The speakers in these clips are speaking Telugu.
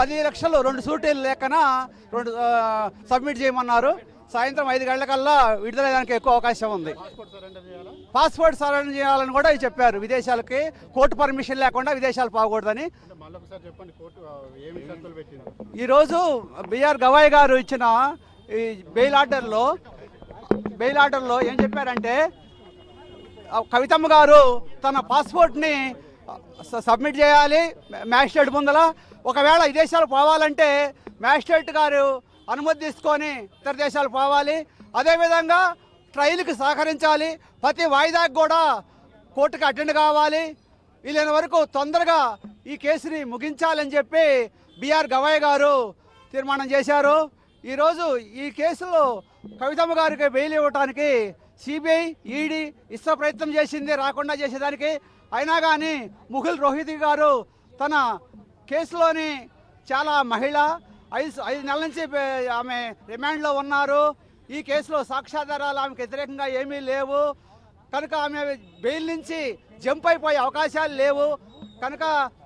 పది లక్షలు రెండు సూటీలు లెక్కన రెండు సబ్మిట్ చేయమన్నారు. సాయంత్రం ఐదు గంటలకల్లా విడుదలయ్యడానికి ఎక్కువ అవకాశం ఉంది. పాస్పోర్ట్ సరెండర్ చేయాలని కూడా చెప్పారు. విదేశాలకి కోర్టు పర్మిషన్ లేకుండా విదేశాలు పోకూడదని. ఈరోజు బిఆర్ గవాయ్ గారు ఇచ్చిన ఈ బెయిల్ ఆర్డర్లో బెయిల్ ఆర్డర్లో ఏం చెప్పారంటే కవితమ్మ గారు తన పాస్పోర్ట్ని సబ్మిట్ చేయాలి. మ్యాజిస్ట్రేట్ ముందల ఒకవేళ విదేశాలు పోవాలంటే మ్యాజిస్ట్రేట్ గారు అనుమతి తీసుకొని ఇతర దేశాలు పోవాలి. అదేవిధంగా ట్రయల్కి సహకరించాలి. ప్రతి వాయిదాకి కూడా కోర్టుకి అటెండ్ కావాలి. వీలైన వరకు తొందరగా ఈ కేసుని ముగించాలని చెప్పి బిఆర్ గవాయ్ గారు తీర్మానం చేశారు. ఈరోజు ఈ కేసులో కవితమ్మ గారికి బెయిల్ ఇవ్వడానికి సిబిఐ ఈడీ ఇష్ట ప్రయత్నం చేసింది రాకుండా చేసేదానికి అయినా కానీ ముఖుల్ రోహిత్ గారు తన కేసులోని చాలా మహిళ ఐదు ఐదు నెలల నుంచి ఆమె రిమాండ్లో ఉన్నారు. ఈ కేసులో సాక్ష్యాధారాలు ఆమెకు వ్యతిరేకంగా ఏమీ లేవు. కనుక ఆమె బెయిల్ నుంచి జంప్ అయిపోయే అవకాశాలు లేవు. కనుక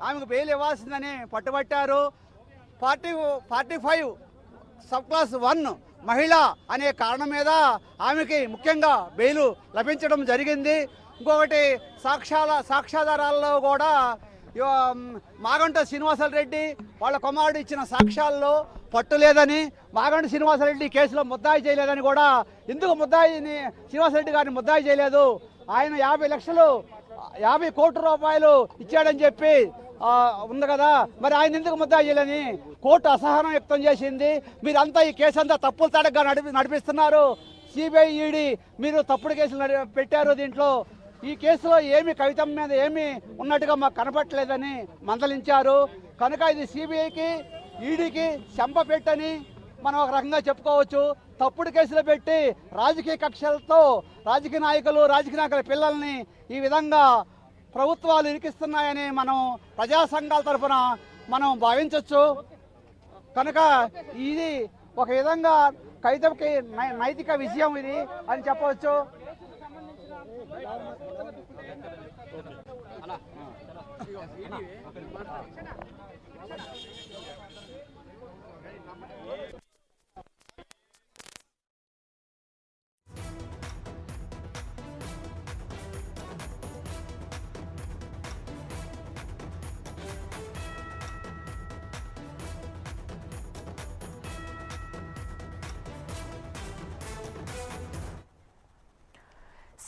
ఆమెకు బెయిల్ ఇవ్వాల్సిందని పట్టుబట్టారు. Forty forty five sub class one మహిళ అనే కారణం మీద ఆమెకి ముఖ్యంగా బెయిల్ లభించడం జరిగింది. ఇంకొకటి సాక్ష్యాల సాక్ష్యాధారాల్లో కూడా మాగంట శ్రీనివాసరెడ్డి వాళ్ళ కుమారుడు ఇచ్చిన సాక్ష్యాల్లో పట్టు లేదని మాగంట శ్రీనివాసరెడ్డి కేసులో ముద్దాయి చేయలేదని కూడా ఎందుకు ముద్దాయిని శ్రీనివాసరెడ్డి గారిని ముద్దాయి చేయలేదు? ఆయన యాభై లక్షలు యాభై కోట్ల రూపాయలు ఇచ్చాడని చెప్పి ఉంది కదా. మరి ఆయన ఎందుకు ముద్దా చేయాలని? కోర్టు అసహనం వ్యక్తం చేసింది. మీరంతా ఈ కేసు అంతా తప్పులు తడగా నడిపి నడిపిస్తున్నారు. సిబిఐ ఈడీ మీరు తప్పుడు కేసులు పెట్టారు దీంట్లో. ఈ కేసులో ఏమి కవితం మీద ఏమి ఉన్నట్టుగా మాకు కనపట్టలేదని మందలించారు. కనుక ఇది సిబిఐకి ఈడీకి చెంప పెట్టని మనం ఒక రకంగా చెప్పుకోవచ్చు. తప్పుడు కేసులు పెట్టి రాజకీయ కక్షలతో రాజకీయ నాయకులు రాజకీయ నాయకుల పిల్లల్ని ఈ విధంగా ప్రభుత్వాలు ఇరికిస్తున్నాయని మనం ప్రజా సంఘాల తరఫున మనం భావించవచ్చు కనుక ఇది ఒక విధంగా కవితకి నై- నైతిక విజయం ఇది అని చెప్పవచ్చు. ಅಲ್ಲ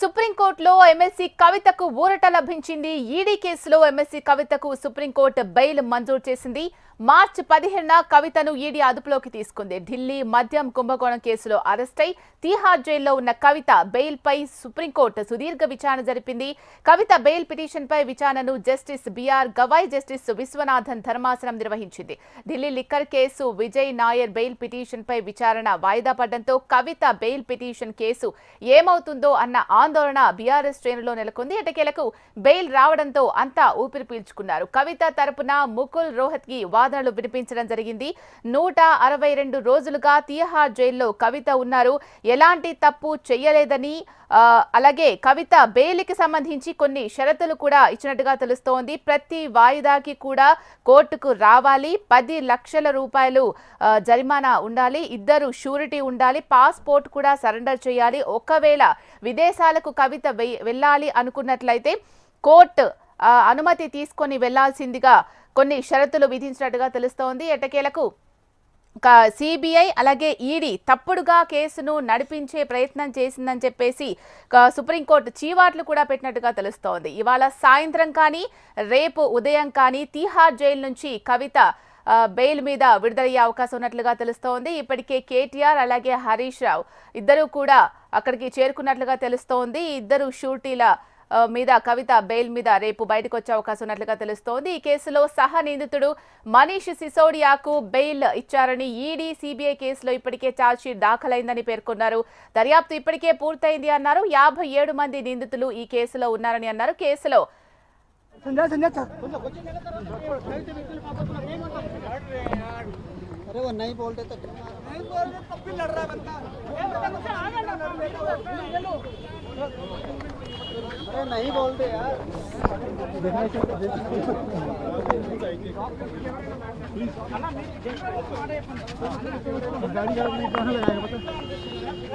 సుప్రీంకోర్టులో ఎమ్మెల్సీ కవితకు ఊరట లభించింది. ఈడీ కేసులో ఎమ్మెల్సీ కవితకు సుప్రీంకోర్టు బెయిల్ మంజూరు చేసింది. మార్చి పదిహేనున కవితను ఈడీ అదుపులోకి తీసుకుంది. ఢిల్లీ మద్యం కుంభకోణం కేసులో అరెస్ట్ అయి తీహార్ జైల్లో ఉన్న కవిత బెయిల్ పై సుప్రీంకోర్టు సుదీర్ఘ విచారణ జరిపింది. కవిత బెయిల్ పిటిషన్పై విచారణను justice BR Gavai justice Viswanathan ధర్మాసనం నిర్వహించింది. Delhi liquor case Vijay Nair bail పిటిషన్పై విచారణ వాయిదా పడడంతో కవిత బెయిల్ పిటిషన్ కేసు ఏమవుతుందో అన్న ఆందోళన బీఆర్ఎస్ శ్రేణులో నెలకొంది. ఎటకేలకు బెయిల్ రావడంతో అంతా ఊపిరి పీల్చుకున్నారు. కవిత తరపున ముకుల్ రోహత్కి వాదనలు వినిపించడం జరిగింది. నూట అరవై రెండు రోజులుగా తీహార్ జైల్లో కవిత ఉన్నారు. ఎలాంటి తప్పు చేయలేదని అలాగే కవిత బెయిల్కి సంబంధించి కొన్ని షరతులు కూడా ఇచ్చినట్టుగా తెలుస్తోంది. ప్రతి వాయిదాకి కూడా కోర్టుకు రావాలి. పది లక్షల రూపాయలు జరిమానా ఉండాలి. ఇద్దరు షూరిటీ ఉండాలి. పాస్పోర్ట్ కూడా సరెండర్ చేయాలి. ఒకవేళ విదేశాలకు కవిత వెళ్ళాలి అనుకున్నట్లయితే కోర్టు అనుమతి తీసుకొని వెళ్ళాల్సిందిగా కొన్ని షరతులు విధించినట్టుగా తెలుస్తోంది. ఎట్టకేలకు సిబిఐ అలాగే ఈడీ తప్పుడుగా కేసును నడిపించే ప్రయత్నం చేసిందని చెప్పేసి సుప్రీంకోర్టు చీవాట్లు కూడా పెట్టినట్టుగా తెలుస్తోంది. ఇవాళ సాయంత్రం కానీ రేపు ఉదయం కానీ తీహార్ జైలు నుంచి కవిత బెయిల్ మీద విడుదలయ్యే అవకాశం ఉన్నట్లుగా తెలుస్తోంది. ఇప్పటికే కేటీఆర్ అలాగే హరీష్ రావు ఇద్దరు కూడా అక్కడికి చేరుకున్నట్లుగా తెలుస్తోంది. ఇద్దరు షూటీల మీద కవిత బెయిల్ మీద రేపు బయటకు వచ్చే అవకాశం ఉన్నట్లుగా తెలుస్తోంది ఈ కేసులో సహ నిందితుడు మనీష్ సిసోడియాకు బెయిల్ ఇచ్చారని ఈడీ సిబిఐ కేసులో ఇప్పటికే ఛార్జ్షీట్ దాఖలైందని పేర్కొన్నారు దర్యాప్తు ఇప్పటికే పూర్తయింది అన్నారు యాభై ఏడు మంది నిందితులు ఈ కేసులో ఉన్నారని అన్నారు కేసులో अरे वो नहीं बोलते तो नहीं बोल रहे तब भी लड़ रहा है बंदा अरे नहीं बोलते यार। गाड़ी लगाएगा पता